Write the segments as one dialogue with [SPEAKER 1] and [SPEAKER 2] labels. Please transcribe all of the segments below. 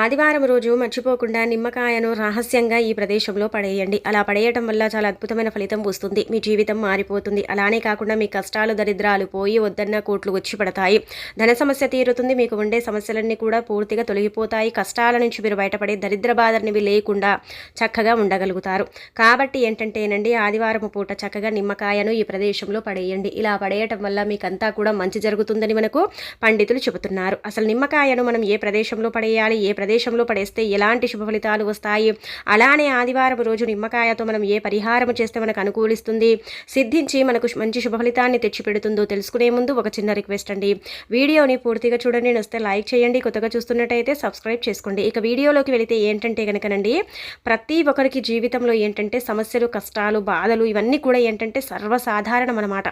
[SPEAKER 1] ఆదివారం రోజు మర్చిపోకుండా నిమ్మకాయను రహస్యంగా ఈ ప్రదేశంలో పడేయండి. అలా పడేయటం వల్ల చాలా అద్భుతమైన ఫలితం వస్తుంది. మీ జీవితం మారిపోతుంది. అలానే కాకుండా మీ కష్టాలు దరిద్రాలు పోయి వద్దన్న కోట్లు వచ్చి పడతాయి. ధన సమస్య తీరుతుంది. మీకు ఉండే సమస్యలన్నీ కూడా పూర్తిగా తొలగిపోతాయి. కష్టాల నుంచి మీరు బయటపడే దరిద్ర బాధనివి లేకుండా చక్కగా ఉండగలుగుతారు. కాబట్టి ఏంటంటేనండి ఆదివారం పూట చక్కగా నిమ్మకాయను ఈ ప్రదేశంలో పడేయండి. ఇలా పడేయటం వల్ల మీకంతా కూడా మంచి జరుగుతుందని మనకు పండితులు చెబుతున్నారు. అసలు నిమ్మకాయను మనం ఏ ప్రదేశంలో పడేయాలి? ఏ ప్రదేశంలో పడేస్తే ఎలాంటి శుభ ఫలితాలు వస్తాయి? అలానే ఆదివారం రోజు నిమ్మకాయతో మనం ఏ పరిహారం చేస్తే మనకు అనుకూలిస్తుంది? సిద్ధించి మనకు మంచి శుభ ఫలితాన్ని తెచ్చిపెడుతుందో తెలుసుకునే ముందు ఒక చిన్న రిక్వెస్ట్ అండి. వీడియోని పూర్తిగా చూడండి నొస్తే లైక్ చేయండి కొత్తగా చూస్తున్నట్టయితే సబ్స్క్రైబ్ చేసుకోండి. ఇక వీడియోలోకి వెళితే ఏంటంటే కనుకనండి ప్రతి ఒక్కరికి జీవితంలో ఏంటంటే సమస్యలు కష్టాలు బాధలు ఇవన్నీ కూడా ఏంటంటే సర్వసాధారణం అన్నమాట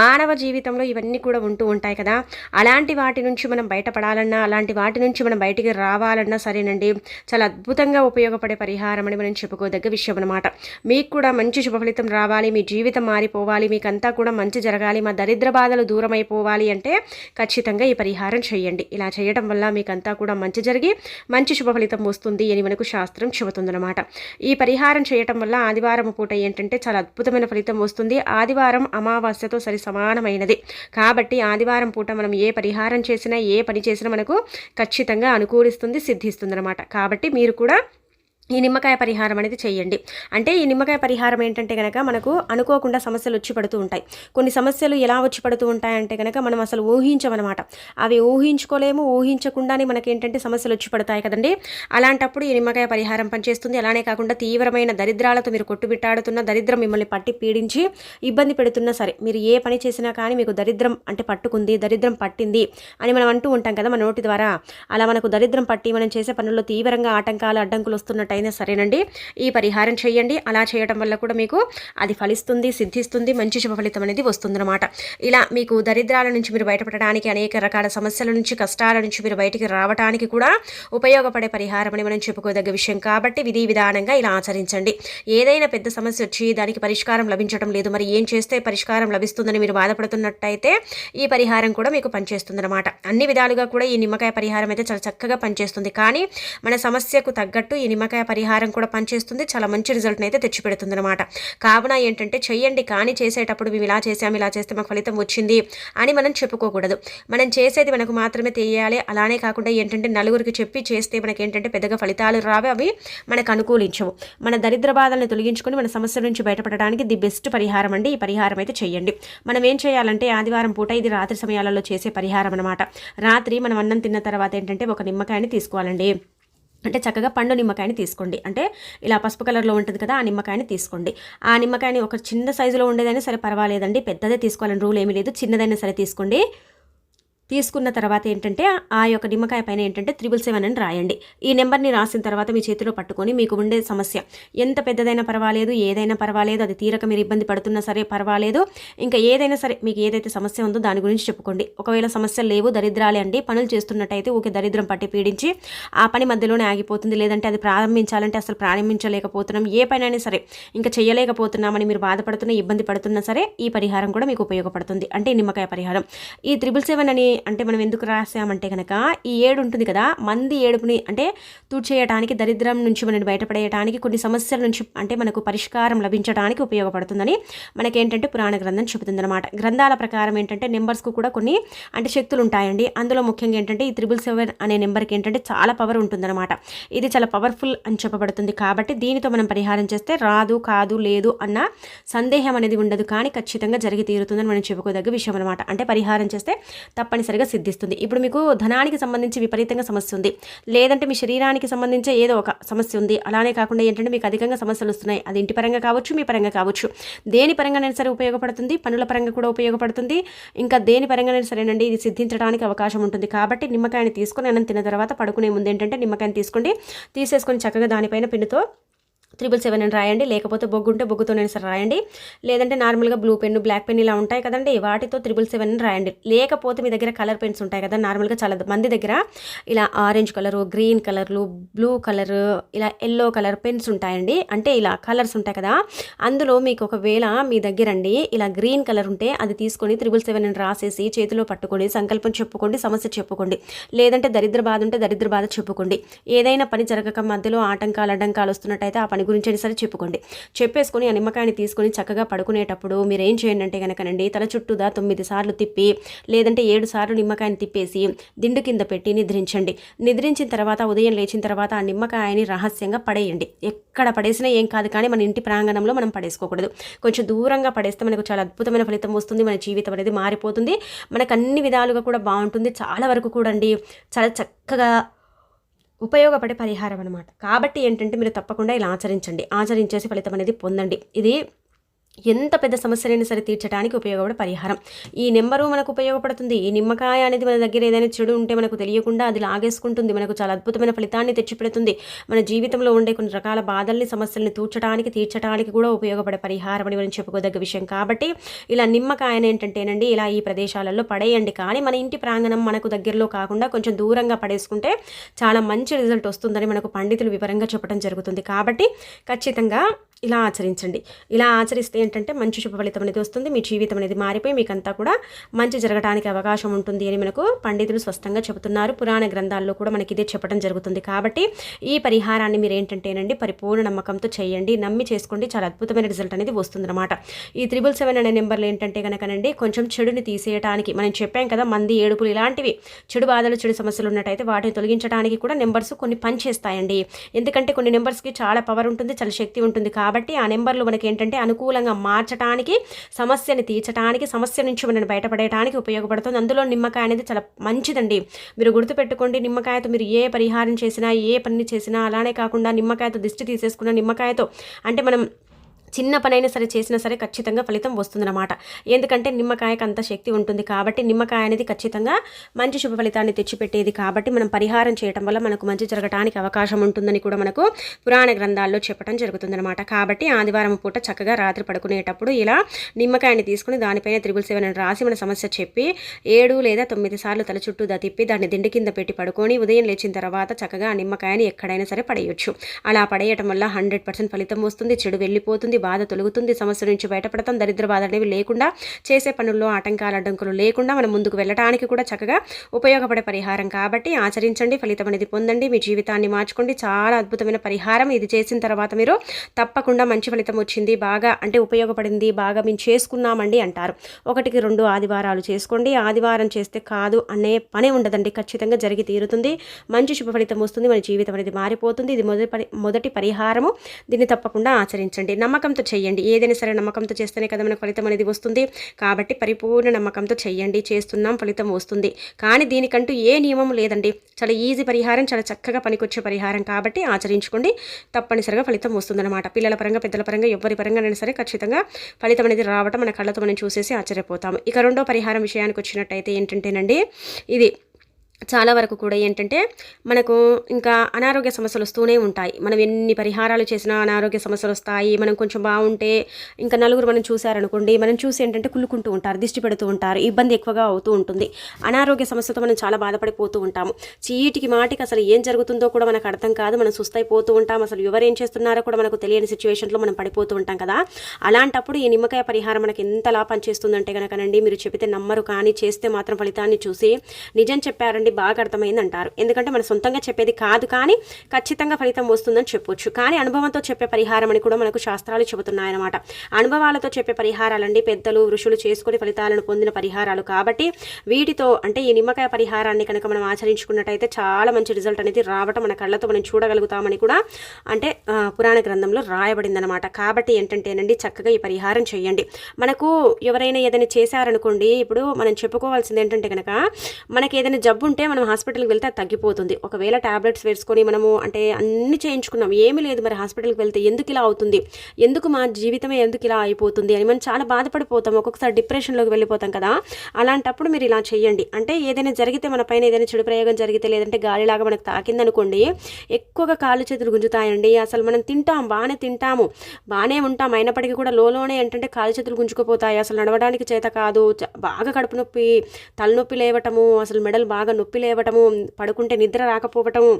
[SPEAKER 1] మానవ జీవితంలో ఇవన్నీ కూడా ఉంటూ ఉంటాయి కదా. అలాంటి వాటి నుంచి మనం బయటపడాలన్నా అలాంటి వాటి నుంచి మనం బయటికి రావాలన్నా సరేనండి. చాలా అద్భుతంగా ఉపయోగపడే పరిహారం అని మనం చెప్పుకోదగ్గ విషయం అనమాట మీకు కూడా మంచి శుభ ఫలితం రావాలి మీ జీవితం మారిపోవాలి మీకంతా కూడా మంచి జరగాలి మా దరిద్ర బాధలు దూరం అయిపోవాలి అంటే ఖచ్చితంగా ఈ పరిహారం చేయండి. ఇలా చేయడం వల్ల మీకంతా కూడా మంచి జరిగి మంచి శుభ ఫలితం వస్తుంది అని మనకు శాస్త్రం చెబుతుందన్నమాట. ఈ పరిహారం చేయటం వల్ల ఆదివారం పూట ఏంటంటే చాలా అద్భుతమైన ఫలితం వస్తుంది. ఆదివారం అమావాస్యతో సరి సమానమైనది. కాబట్టి ఆదివారం పూట మనం ఏ పరిహారం చేసినా ఏ పని చేసినా మనకు ఖచ్చితంగా అనుకూలిస్తుంది సిద్ధిస్తుందనమాట కాబట్టి మీరు కూడా ఈ నిమ్మకాయ పరిహారం అనేది చేయండి. అంటే ఈ నిమ్మకాయ పరిహారం ఏంటంటే కనుక మనకు అనుకోకుండా సమస్యలు వచ్చి పడుతూ ఉంటాయి. కొన్ని సమస్యలు ఎలా వచ్చి పడుతూ ఉంటాయంటే కనుక మనం అసలు ఊహించమన్నమాట అవి ఊహించుకోలేము ఊహించకుండానే మనకి ఏంటంటే సమస్యలు వచ్చి పడతాయి కదండి. అలాంటప్పుడు ఈ నిమ్మకాయ పరిహారం పనిచేస్తుంది. అలానే కాకుండా తీవ్రమైన దరిద్రాలతో మీరు కొట్టుబిట్టాడుతున్న దరిద్రం మిమ్మల్ని పట్టి పీడించి ఇబ్బంది పెడుతున్నా సరే మీరు ఏ పని చేసినా కానీ మీకు దరిద్రం అంటే పట్టుకుంది దరిద్రం పట్టింది అని మనం అంటూ ఉంటాం కదా మన నోటి ద్వారా. అలా మనకు దరిద్రం పట్టి మనం చేసే పనుల్లో తీవ్రంగా ఆటంకాలు అడ్డంకులు వస్తున్నట్టు అయినా సరేనండి. ఈ పరిహారం చేయండి. అలా చేయడం వల్ల కూడా మీకు అది ఫలిస్తుంది సిద్ధిస్తుంది మంచి శుభ ఫలితం అనేది వస్తుందన్నమాట. ఇలా మీకు దరిద్రాల నుంచి మీరు బయటపడడానికి అనేక రకాల సమస్యల నుంచి కష్టాల నుంచి మీరు బయటికి రావడానికి కూడా ఉపయోగపడే పరిహారం అని మనం చెప్పుకోదగ్గ విషయం. కాబట్టి విధి విధానంగా ఇలా ఆచరించండి. ఏదైనా పెద్ద సమస్య వచ్చి దానికి పరిష్కారం లభించడం లేదు. మరి ఏం చేస్తే పరిష్కారం లభిస్తుందని మీరు బాధపడుతున్నట్టయితే ఈ పరిహారం కూడా మీకు పనిచేస్తుందన్నమాట. అన్ని విధాలుగా కూడా ఈ నిమ్మకాయ పరిహారం అయితే చాలా చక్కగా పనిచేస్తుంది. కానీ మన సమస్యకు తగ్గట్టు ఈ నిమ్మకాయ పరిహారం కూడా పనిచేస్తుంది. చాలా మంచి రిజల్ట్ని అయితే తెచ్చిపెడుతుంది అనమాట కావున ఏంటంటే చెయ్యండి కానీ చేసేటప్పుడు మేము ఇలా చేసాము ఇలా చేస్తే మాకు ఫలితం వచ్చింది అని మనం చెప్పుకోకూడదు. మనం చేసేది మనకు మాత్రమే తెలియాలి. అలానే కాకుండా ఏంటంటే నలుగురికి చెప్పి చేస్తే మనకి ఏంటంటే పెద్దగా ఫలితాలు రావి అవి మనకు అనుకూలించవు. మన దరిద్ర బాధలను తొలగించుకొని మన సమస్య నుంచి బయటపడడానికి ది బెస్ట్ పరిహారం అండి. ఈ పరిహారం అయితే చేయండి మనం ఏం చేయాలంటే ఆదివారం పూట ఇది రాత్రి సమయాలలో చేసే పరిహారం అనమాట రాత్రి మనం అన్నం తిన్న తర్వాత ఏంటంటే ఒక నిమ్మకాయని తీసుకోవాలండి. అంటే చక్కగా పండు నిమ్మకాయని తీసుకోండి. అంటే ఇలా పసుపు కలర్లో ఉంటుంది కదా ఆ నిమ్మకాయని తీసుకోండి. ఆ నిమ్మకాయని ఒక చిన్న సైజులో ఉండేదైనా సరే పర్వాలేదండి పెద్దదే తీసుకోవాలని రూల్ ఏమీ లేదు. చిన్నదైనా సరే తీసుకోండి. తీసుకున్న తర్వాత ఏంటంటే ఆ యొక్క నిమ్మకాయ పైన ఏంటంటే త్రిబుల్ సెవెన్ అని రాయండి. ఈ నెంబర్ని రాసిన తర్వాత మీ చేతిలో పట్టుకొని మీకు ఉండే సమస్య. ఎంత పెద్దదైనా పర్వాలేదు ఏదైనా పర్వాలేదు అది తీరక మీరు ఇబ్బంది పడుతున్నా సరే పర్వాలేదు. ఇంకా ఏదైనా సరే మీకు ఏదైతే సమస్య ఉందో దాని గురించి చెప్పుకోండి. ఒకవేళ సమస్యలు లేవు దరిద్రాలే అండి పనులు చేస్తున్నట్టయితే ఊకే దరిద్రం పట్టి పీడించి ఆ పని మధ్యలోనే ఆగిపోతుంది. లేదంటే అది ప్రారంభించాలంటే అసలు ప్రారంభించలేకపోతున్నాం. ఏ పనైనా సరే ఇంకా చేయలేకపోతున్నామని మీరు బాధపడుతున్న ఇబ్బంది పడుతున్నా సరే ఈ పరిహారం కూడా మీకు ఉపయోగపడుతుంది. అంటే నిమ్మకాయ పరిహారం. ఈ త్రిబుల్ సెవెన్ అని అంటే మనం ఎందుకు రాసామంటే కనుక ఈ ఏడు ఉంటుంది కదా మంది ఏడుపుని అంటే తుడిచేయడానికి దరిద్రం నుంచి మనం బయటపడేయటానికి కొన్ని సమస్యల నుంచి అంటే మనకు పరిష్కారం లభించడానికి ఉపయోగపడుతుందని మనకేంటంటే పురాణ గ్రంథం చెబుతుందన్నమాట. గ్రంథాల ప్రకారం ఏంటంటే నెంబర్స్కు కూడా కొన్ని అంటే శక్తులు ఉంటాయండి అందులో ముఖ్యంగా ఏంటంటే ఈ త్రిబుల్ సెవెన్ అనే నెంబర్కి ఏంటంటే చాలా పవర్ ఉంటుందన్నమాట. ఇది చాలా పవర్ఫుల్ అని చెప్పబడుతుంది కాబట్టి దీనితో మనం పరిహారం చేస్తే రాదు కాదు లేదు అన్న సందేహం అనేది ఉండదు కానీ ఖచ్చితంగా జరిగి తీరుతుందని మనం చెప్పుకోదగ్గ విషయం అనమాట అంటే పరిహారం చేస్తే తప్పని తప్పనిసరిగా సిద్ధిస్తుంది. ఇప్పుడు మీకు ధనానికి సంబంధించి విపరీతంగా సమస్య ఉంది. లేదంటే మీ శరీరానికి సంబంధించి ఏదో ఒక సమస్య ఉంది. అలానే కాకుండా ఏంటంటే మీకు అధికంగా సమస్యలు వస్తున్నాయి. అది ఇంటి పరంగా కావచ్చు మీ పరంగా కావచ్చు. దేని పరంగానైనా సరే ఉపయోగపడుతుంది. పనుల పరంగా కూడా ఉపయోగపడుతుంది. ఇంకా దేని పరంగానైనా సరేనండి ఇది సిద్ధించడానికి అవకాశం ఉంటుంది. కాబట్టి నిమ్మకాయని తీసుకొని అన్నం తిన్న తర్వాత పడుకునే ముందు ఏంటంటే నిమ్మకాయని తీసుకోండి తీసేసుకొని చక్కగా దానిపైన పిన్నుతో త్రిబుల్ సెవెన్ అని రాయండి. లేకపోతే బొగ్గు ఉంటే బొగ్గుతోనే సరే రాయండి. లేదంటే నార్మల్గా బ్లూ పెన్ బ్లాక్ పెన్ ఇలా ఉంటాయి కదండి. వాటితో త్రిబుల్ సెవెన్ అని రాయండి. లేకపోతే మీ దగ్గర కలర్ పెన్స్ ఉంటాయి కదా నార్మల్గా చాలా మంది దగ్గర ఇలా ఆరెంజ్ కలరు గ్రీన్ కలర్లు బ్లూ కలర్ ఇలా ఎల్లో కలర్ పెన్స్ ఉంటాయండి. అంటే ఇలా కలర్స్ ఉంటాయి కదా అందులో మీకు ఒకవేళ మీ దగ్గర అండి ఇలా గ్రీన్ కలర్ ఉంటే అది తీసుకొని త్రిబుల్ సెవెన్ అని రాసేసి చేతిలో పట్టుకొని సంకల్పం చెప్పుకోండి సమస్య చెప్పుకోండి. లేదంటే దరిద్ర బాధ ఉంటే దరిద్ర బాధ చెప్పుకోండి. ఏదైనా పని జరగక మధ్యలో ఆటంకాలు అడ్డంకాలు వస్తున్నట్టయితే ఆ పని గురించి అయినా సరే చెప్పుకోండి. చెప్పేసుకొని ఆ నిమ్మకాయని తీసుకొని చక్కగా పడుకునేటప్పుడు మీరు ఏం చేయండి అంటే కనుకనండి తల చుట్టూదా తొమ్మిది సార్లు తిప్పి లేదంటే ఏడు సార్లు నిమ్మకాయని తిప్పేసి దిండు కింద పెట్టి నిద్రించండి. నిద్రించిన తర్వాత ఉదయం లేచిన తర్వాత ఆ నిమ్మకాయని రహస్యంగా పడేయండి. ఎక్కడ పడేసినా ఏం కాదు కానీ మన ఇంటి ప్రాంగణంలో మనం పడేసుకోకూడదు. కొంచెం దూరంగా పడేస్తే మనకు చాలా అద్భుతమైన ఫలితం వస్తుంది మన జీవితం అనేది మారిపోతుంది. మనకు అన్ని విధాలుగా కూడా బాగుంటుంది. చాలా వరకు కూడా అండి చాలా చక్కగా ఉపయోగపడే పరిహారం అనమాట కాబట్టి ఏంటంటే మీరు తప్పకుండా ఇలా ఆచరించండి. ఆచరించేసి ఫలితం అనేది పొందండి. ఇది ఎంత పెద్ద సమస్యలైనా సరే తీర్చడానికి ఉపయోగపడే పరిహారం. ఈ నెంబరు మనకు ఉపయోగపడుతుంది. ఈ నిమ్మకాయ అనేది మన దగ్గర ఏదైనా చెడు ఉంటే మనకు తెలియకుండా అది లాగేసుకుంటుంది. మనకు చాలా అద్భుతమైన ఫలితాన్ని తెచ్చిపెడుతుంది. మన జీవితంలో ఉండే కొన్ని రకాల బాధల్ని సమస్యల్ని తూర్చడానికి తీర్చడానికి కూడా ఉపయోగపడే పరిహారం అని మనం చెప్పుకోదగ్గ విషయం. కాబట్టి ఇలా నిమ్మకాయని ఏంటంటేనండి ఇలా ఈ ప్రదేశాలలో పడేయండి. కానీ మన ఇంటి ప్రాంగణం మనకు దగ్గరలో కాకుండా కొంచెం దూరంగా పడేసుకుంటే చాలా మంచి రిజల్ట్ వస్తుందని మనకు పండితులు వివరంగా చెప్పడం జరుగుతుంది. కాబట్టి ఖచ్చితంగా ఇలా ఆచరించండి. ఇలా ఆచరిస్తే ఏంటంటే మంచి శుభ ఫలితం అనేది వస్తుంది. మీ జీవితం అనేది మారిపోయి మీకంతా కూడా మంచి జరగడానికి అవకాశం ఉంటుంది అని మనకు పండితులు స్పష్టంగా చెబుతున్నారు. పురాణ గ్రంథాల్లో కూడా మనకి ఇదే చెప్పడం జరుగుతుంది. కాబట్టి ఈ పరిహారాన్ని మీరు ఏంటంటేనండి పరిపూర్ణ నమ్మకంతో చేయండి. నమ్మి చేసుకోండి. చాలా అద్భుతమైన రిజల్ట్ అనేది వస్తుందన్నమాట. ఈ త్రిబుల్ సెవెన్ అనే నెంబర్లు ఏంటంటే కనుకనండి కొంచెం చెడుని తీసేయడానికి మనం చెప్పాం కదా మంది ఏడుపులు ఇలాంటివి చెడు బాధలు చెడు సమస్యలు ఉన్నట్టయితే వాటిని తొలగించడానికి కూడా నెంబర్స్ కొన్ని పనిచేస్తాయండి. ఎందుకంటే కొన్ని నెంబర్స్కి చాలా పవర్ ఉంటుంది చాలా శక్తి ఉంటుంది. కాబట్టి కాబట్టి ఆ నెంబర్లు మనకి ఏంటంటే అనుకూలంగా మార్చడానికి సమస్యని తీర్చడానికి సమస్య నుంచి మనం బయటపడేయడానికి ఉపయోగపడుతుంది. అందులో నిమ్మకాయ అనేది చాలా మంచిదండి. మీరు గుర్తుపెట్టుకోండి నిమ్మకాయతో మీరు ఏ పరిహారం చేసినా ఏ పని చేసినా అలానే కాకుండా నిమ్మకాయతో దిష్టి తీసేసుకున్న నిమ్మకాయతో అంటే మనం చిన్న పనైనా సరే చేసినా సరే ఖచ్చితంగా ఫలితం వస్తుందన్నమాట. ఎందుకంటే నిమ్మకాయకు అంత శక్తి ఉంటుంది కాబట్టి నిమ్మకాయ అనేది ఖచ్చితంగా మంచి శుభ ఫలితాన్ని తెచ్చిపెట్టేది కాబట్టి మనం పరిహారం చేయటం వల్ల మనకు మంచి జరగడానికి అవకాశం ఉంటుందని కూడా మనకు పురాణ గ్రంథాల్లో చెప్పడం జరుగుతుందన్నమాట. కాబట్టి ఆదివారం పూట చక్కగా రాత్రి పడుకునేటప్పుడు ఇలా నిమ్మకాయని తీసుకుని దానిపైన త్రిబుల్ సెవెన్ అని రాసి మన సమస్య చెప్పి ఏడు లేదా తొమ్మిది సార్లు తల చుట్టూ దతిప్పి తిప్పి దాన్ని దిండి కింద పెట్టి పడుకొని ఉదయం లేచిన తర్వాత చక్కగా ఆ నిమ్మకాయని ఎక్కడైనా సరే పడేయొచ్చు. అలా పడేయటం వల్ల హండ్రెడ్ పర్సెంట్ ఫలితం వస్తుంది చెడు వెళ్ళిపోతుంది బాధ తొలగుతుంది. సమస్య నుంచి బయటపడతాం. దరిద్ర బాధ అనేవి లేకుండా చేసే పనుల్లో ఆటంకాలు అడ్డంకులు లేకుండా మనం ముందుకు వెళ్ళడానికి కూడా చక్కగా ఉపయోగపడే పరిహారం కాబట్టి ఆచరించండి. ఫలితం అనేది పొందండి. మీ జీవితాన్ని మార్చుకోండి. చాలా అద్భుతమైన పరిహారం ఇది చేసిన తర్వాత మీరు తప్పకుండా మంచి ఫలితం వచ్చింది. బాగా అంటే ఉపయోగపడింది. బాగా మేము చేసుకున్నామండి అంటారు. ఒకటికి రెండు ఆదివారాలు చేసుకోండి. ఆదివారం చేస్తే కాదు అనే పనే ఉండదండి. ఖచ్చితంగా జరిగి తీరుతుంది. మంచి శుభ ఫలితం వస్తుంది. మన జీవితం అనేది మారిపోతుంది. ఇది మొదటి మొదటి పరిహారము. దీన్ని తప్పకుండా ఆచరించండి. నమ్మకం నమ్మకంతో చేయండి. ఏదైనా సరే నమ్మకంతో చేస్తేనే కదా మనకు ఫలితం అనేది వస్తుంది. కాబట్టి పరిపూర్ణ నమ్మకంతో చేయండి. చేస్తున్నాం ఫలితం వస్తుంది. కానీ దీనికంటూ ఏ నియమం లేదండి. చాలా ఈజీ పరిహారం చాలా చక్కగా పనికొచ్చే పరిహారం కాబట్టి ఆచరించుకోండి. తప్పనిసరిగా ఫలితం వస్తుందన్నమాట. పిల్లల పరంగా పెద్దల పరంగా ఎవరి పరంగా సరే ఖచ్చితంగా ఫలితం అనేది రావటం మన కళ్ళతో మనం చూసేసి ఆశ్చర్యపోతాము. ఇక రెండో పరిహారం విషయానికి వచ్చినట్టయితే ఏంటంటేనండి ఇది చాలా వరకు కూడా ఏంటంటే మనకు ఇంకా అనారోగ్య సమస్యలు వస్తూనే ఉంటాయి. మనం ఎన్ని పరిహారాలు చేసినా అనారోగ్య సమస్యలు వస్తాయి. మనం కొంచెం బాగుంటే ఇంకా నలుగురు మనం చూశారనుకోండి మనం చూసి ఏంటంటే కుళ్ళుకుంటూ ఉంటారు దిష్టి పెడుతూ ఉంటారు ఇబ్బంది ఎక్కువగా అవుతూ ఉంటుంది. అనారోగ్య సమస్యతో మనం చాలా బాధపడిపోతూ ఉంటాము. చీటికి మాటికి అసలు ఏం జరుగుతుందో కూడా మనకు అర్థం కాదు. మనం సుస్తైపోతూ ఉంటాం. అసలు ఎవరు ఏం చేస్తున్నారో కూడా మనకు తెలియని సిచ్యువేషన్లో మనం పడిపోతూ ఉంటాం కదా. అలాంటప్పుడు ఈ నిమ్మకాయ పరిహారం మనకి ఎంతలా పనిచేస్తుందంటే కనుకనండి మీరు చెబితే నమ్మరు కానీ చేస్తే మాత్రం ఫలితాన్ని చూసి నిజం చెప్పారండి బాగా అర్థమైంది అంటారు ఎందుకంటే మన సొంతంగా చెప్పేది కాదు కానీ ఖచ్చితంగా ఫలితం వస్తుందని చెప్పొచ్చు. కానీ అనుభవంతో చెప్పే పరిహారం అని కూడా మనకు శాస్త్రాలు చెబుతున్నాయన్నమాట. అనుభవాలతో చెప్పే పరిహారాలండి పెద్దలు ఋషులు చేసుకుని ఫలితాలను పొందిన పరిహారాలు. కాబట్టి వీటితో అంటే ఈ నిమ్మకాయ పరిహారాన్ని కనుక మనం ఆచరించుకున్నట్టయితే చాలా మంచి రిజల్ట్ అనేది రావటం మన కళ్ళతో మనం చూడగలుగుతామని కూడా అంటే పురాణ గ్రంథంలో రాయబడిందనమాట కాబట్టి ఏంటంటేనండి చక్కగా ఈ పరిహారం చేయండి. మనకు ఎవరైనా ఏదైనా చేశారనుకోండి ఇప్పుడు మనం చెప్పుకోవాల్సింది ఏంటంటే కనుక మనకి ఏదైనా జబ్బు ఉంటే మనం హాస్పిటల్కి వెళ్తే అది తగ్గిపోతుంది. ఒకవేళ టాబ్లెట్స్ వేసుకొని మనము అంటే అన్ని చేయించుకున్నాం ఏమీ లేదు మరి హాస్పిటల్కి వెళ్తే ఎందుకు ఇలా అవుతుంది? ఎందుకు మా జీవితమే ఎందుకు ఇలా అయిపోతుంది? అని మనం చాలా బాధపడిపోతాం. ఒక్కొక్కసారి డిప్రెషన్లోకి వెళ్ళిపోతాం కదా. అలాంటప్పుడు మీరు ఇలా చేయండి అంటే ఏదైనా జరిగితే మన పైన ఏదైనా చెడు ప్రయోగం జరిగితే లేదంటే గాలిలాగా మనకు తాకిందనుకోండి ఎక్కువగా కాళ్ళు చేతులు గుంజుతాయండి. అసలు మనం తింటాం బాగానే తింటాము బాగానే ఉంటాం. అయినప్పటికీ కూడా లోలోనే ఏంటంటే కాళ్ళు చేతులు గుంజుకుపోతాయి. అసలు నడవడానికి చేత కాదు. చ- బాగా కడుపు నొప్పి తలనొప్పి లేవటము అసలు మెడలు బాగా నొప్పి లేవటము పడుకుంటే నిద్ర రాకపోవటము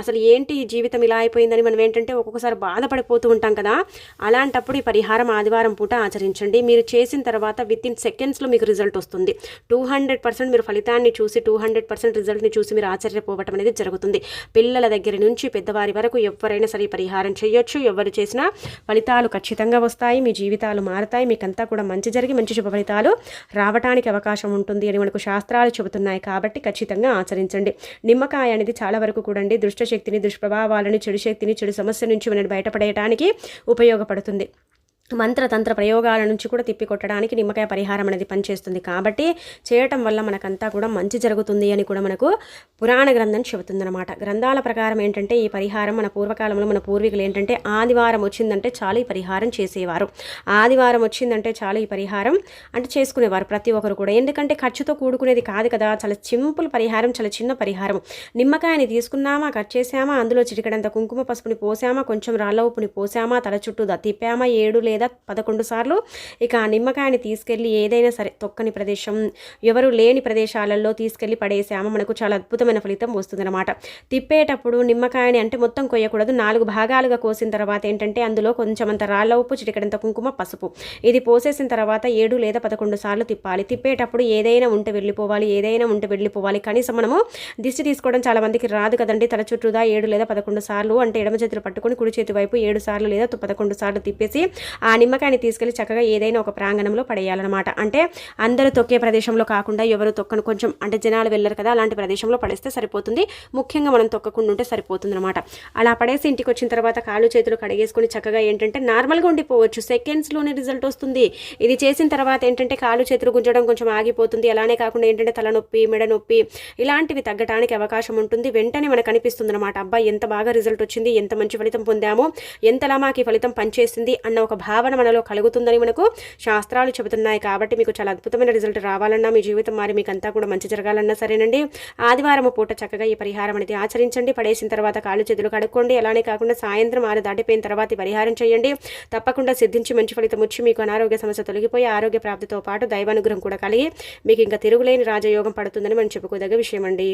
[SPEAKER 1] అసలు ఏంటి జీవితం ఇలా అయిపోయిందని మనం ఏంటంటే ఒక్కొక్కసారి బాధపడిపోతూ ఉంటాం కదా. అలాంటప్పుడు ఈ పరిహారం ఆదివారం పూట ఆచరించండి. మీరు చేసిన తర్వాత విత్ ఇన్ సెకండ్స్లో మీకు రిజల్ట్ వస్తుంది. టూ హండ్రెడ్ పర్సెంట్ మీరు ఫలితాన్ని చూసి టూ హండ్రెడ్ పర్సెంట్ రిజల్ట్ని చూసి మీరు ఆశ్చర్యపోవటం అనేది జరుగుతుంది. పిల్లల దగ్గర నుంచి పెద్దవారి వరకు ఎవరైనా సరే పరిహారం చేయొచ్చు. ఎవరు చేసినా ఫలితాలు ఖచ్చితంగా వస్తాయి. మీ జీవితాలు మారుతాయి. మీకంతా కూడా మంచి జరిగి మంచి శుభ ఫలితాలు రావటానికి అవకాశం ఉంటుంది అని మనకు శాస్త్రాలు చెబుతున్నాయి. కాబట్టి ఖచ్చితంగా ఆచరించండి. నిమ్మకాయ అనేది చాలా వరకు కూడండి దుష్టశక్తిని దుష్ప్రభావాలని చెడు శక్తిని చెడు సమస్య నుంచి మనం బయటపడేయడానికి ఉపయోగపడుతుంది. మంత్రతంత్ర ప్రయోగాల నుంచి కూడా తిప్పికొట్టడానికి నిమ్మకాయ పరిహారం అనేది పనిచేస్తుంది. కాబట్టి చేయటం వల్ల మనకంతా కూడా మంచి జరుగుతుంది అని కూడా మనకు పురాణ గ్రంథం చెబుతుందన్నమాట. గ్రంథాల ప్రకారం ఏంటంటే ఈ పరిహారం మన పూర్వకాలంలో మన పూర్వీకులు ఏంటంటే ఆదివారం వచ్చిందంటే చాలు ఈ పరిహారం చేసేవారు. ఆదివారం వచ్చిందంటే చాలు ఈ పరిహారం అంటే చేసుకునేవారు ప్రతి ఒక్కరు కూడా. ఎందుకంటే ఖర్చుతో కూడుకునేది కాదు కదా. చాలా సింపుల్ పరిహారం చాలా చిన్న పరిహారం. నిమ్మకాయని తీసుకున్నామా కట్ చేసామా అందులో చిటికడంత కుంకుమ పసుపుని పోసామా కొంచెం రాళ్ళ ఉప్పుని పోసామా తల చుట్టూ తిప్పామా ఏడు లేదా పదకొండు సార్లు. ఇక ఆ నిమ్మకాయని తీసుకెళ్ళి ఏదైనా సరే తొక్కని ప్రదేశం ఎవరు లేని ప్రదేశాలలో తీసుకెళ్ళి పడేసామో మనకు చాలా అద్భుతమైన ఫలితం వస్తుందన్నమాట. తిప్పేటప్పుడు నిమ్మకాయని అంటే మొత్తం కొయ్యకూడదు. నాలుగు భాగాలుగా కోసిన తర్వాత ఏంటంటే అందులో కొంచెం అంత రాళ్ళ ఉప్పు చిటికడంత కుంకుమ పసుపు. ఇది పోసేసిన తర్వాత ఏడు లేదా పదకొండు సార్లు తిప్పాలి. తిప్పేటప్పుడు ఏదైనా ఉంటే వెళ్ళిపోవాలి ఏదైనా ఉంటే వెళ్ళిపోవాలి. కనీసం మనము దిష్టి తీసుకోవడం చాలా మందికి రాదు కదండి. తల చుట్టూదా ఏడు లేదా పదకొండు సార్లు అంటే ఎడమ చేతులు పట్టుకొని కుడి చేతి వైపు ఏడు సార్లు లేదా పదకొండు సార్లు తిప్పేసి ఆ నిమ్మకాయని తీసుకెళ్ళి చక్కగా ఏదైనా ఒక ప్రాంగణంలో పడేయాలన్నమాట. అంటే అందరూ తొక్కే ప్రదేశంలో కాకుండా ఎవరు తొక్కను కొంచెం అంటే జనాలు వెళ్ళరు కదా అలాంటి ప్రదేశంలో పడేస్తే సరిపోతుంది. ముఖ్యంగా మనం తొక్కకుండా ఉంటే సరిపోతుంది అనమాట అలా పడేసి ఇంటికి వచ్చిన తర్వాత కాళ్ళు చేతులు కడిగేసుకొని చక్కగా ఏంటంటే నార్మల్గా ఉండిపోవచ్చు. సెకండ్స్లోనే రిజల్ట్ వస్తుంది. ఇది చేసిన తర్వాత ఏంటంటే కాళ్ళు చేతులు గుంజడం కొంచెం ఆగిపోతుంది. అలానే కాకుండా ఏంటంటే తలనొప్పి మెడ నొప్పి ఇలాంటివి తగ్గడానికి అవకాశం ఉంటుంది. వెంటనే మనకు అనిపిస్తుంది అనమాట అబ్బాయి ఎంత బాగా రిజల్ట్ వచ్చింది ఎంత మంచి ఫలితం పొందామో ఎంతలా మాకు ఈ ఫలితం పనిచేసింది అన్న ఒక భావన మనలో కలుగుతుందని మనకు శాస్త్రాలు చెబుతున్నాయి కాబట్టి మీకు చాలా అద్భుతమైన రిజల్ట్ రావాలన్నా మీ జీవితం మారి మీకు అంతా కూడా మంచి జరగాలన్నా సరేనండి. ఆదివారం పూట చక్కగా ఈ పరిహారం అనేది ఆచరించండి. పడేసిన తర్వాత కాళ్ళు చేతులు కడుక్కోండి. అలానే కాకుండా సాయంత్రం ఆరు దాటిపోయిన తర్వాత ఈ పరిహారం చేయండి. తప్పకుండా సిద్ధించి మంచి ఫలితం వచ్చి మీకు అనారోగ్య సమస్య తొలగిపోయి ఆరోగ్య ప్రాప్తితో పాటు దైవానుగ్రహం కూడా కలిగి మీకు ఇంకా తిరుగులేని రాజయోగం పడుతుందని మనం చెప్పుకోదగ్గ విషయం అండి